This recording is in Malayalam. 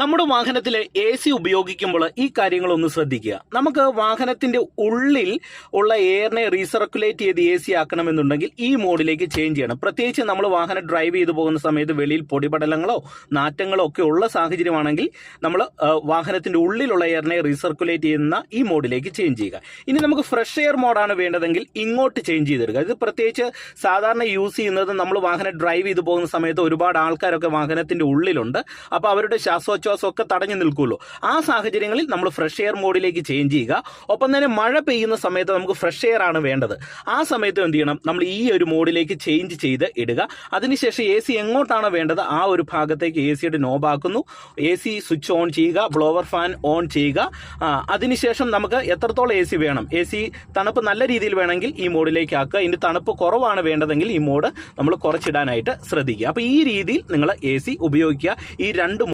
നമ്മുടെ വാഹനത്തിൽ എ സി ഉപയോഗിക്കുമ്പോൾ ഈ കാര്യങ്ങളൊന്ന് ശ്രദ്ധിക്കുക. നമുക്ക് വാഹനത്തിന്റെ ഉള്ളിൽ ഉള്ള എയറിനെ റീസർക്കുലേറ്റ് ചെയ്ത് എ സി ആക്കണമെന്നുണ്ടെങ്കിൽ ഈ മോഡിലേക്ക് ചേഞ്ച് ചെയ്യണം. പ്രത്യേകിച്ച് നമ്മൾ വാഹനം ഡ്രൈവ് ചെയ്തു പോകുന്ന സമയത്ത് വെളിയിൽ പൊടിപടലങ്ങളോ നാറ്റങ്ങളോ ഒക്കെ ഉള്ള സാഹചര്യമാണെങ്കിൽ നമ്മൾ വാഹനത്തിന്റെ ഉള്ളിലുള്ള എയറിനെ റീസർക്കുലേറ്റ് ചെയ്യുന്ന ഈ മോഡിലേക്ക് ചേഞ്ച് ചെയ്യുക. ഇനി നമുക്ക് ഫ്രഷ് എയർ മോഡാണ് വേണ്ടതെങ്കിൽ ഇങ്ങോട്ട് ചേഞ്ച് ചെയ്തെടുക്കുക. ഇത് പ്രത്യേകിച്ച് സാധാരണ യൂസ് ചെയ്യുന്നത് നമ്മൾ വാഹനം ഡ്രൈവ് ചെയ്തു പോകുന്ന സമയത്ത് ഒരുപാട് ആൾക്കാരൊക്കെ വാഹനത്തിന്റെ ഉള്ളിലുണ്ട്. അപ്പോൾ അവരുടെ ശ്വാസോച്ഛ്വാസം ഒക്കെ തടഞ്ഞു നിൽക്കുമല്ലോ. ആ സാഹചര്യങ്ങളിൽ നമ്മൾ ഫ്രഷ് എയർ മോഡിലേക്ക് ചേഞ്ച് ചെയ്യുക. ഒപ്പം തന്നെ മഴ പെയ്യുന്ന സമയത്ത് നമുക്ക് ഫ്രഷ് എയർ ആണ് വേണ്ടത്. ആ സമയത്ത് എന്ത് ചെയ്യണം? നമ്മൾ ഈ ഒരു മോഡിലേക്ക് ചേഞ്ച് ചെയ്ത് ഇടുക. അതിനുശേഷം എ സി എങ്ങോട്ടാണ് വേണ്ടത് ആ ഒരു ഭാഗത്തേക്ക് എ സിയുടെ നോബാക്കുന്നു എ സി സ്വിച്ച് ഓൺ ചെയ്യുക ബ്ലോവർ ഫാൻ ഓൺ ചെയ്യുക. അതിനുശേഷം നമുക്ക് എത്രത്തോളം എ സി വേണം? എ സി തണുപ്പ് നല്ല രീതിയിൽ വേണമെങ്കിൽ ഈ മോഡിലേക്ക് ആക്കുക. ഇനി തണുപ്പ് കുറവാണ് വേണ്ടതെങ്കിൽ ഈ മോഡ് നമ്മൾ കുറച്ചിടാനായിട്ട് ശ്രദ്ധിക്കുക. അപ്പോൾ ഈ രീതിയിൽ നിങ്ങൾ എ സി ഉപയോഗിക്കുക. ഈ രണ്ട്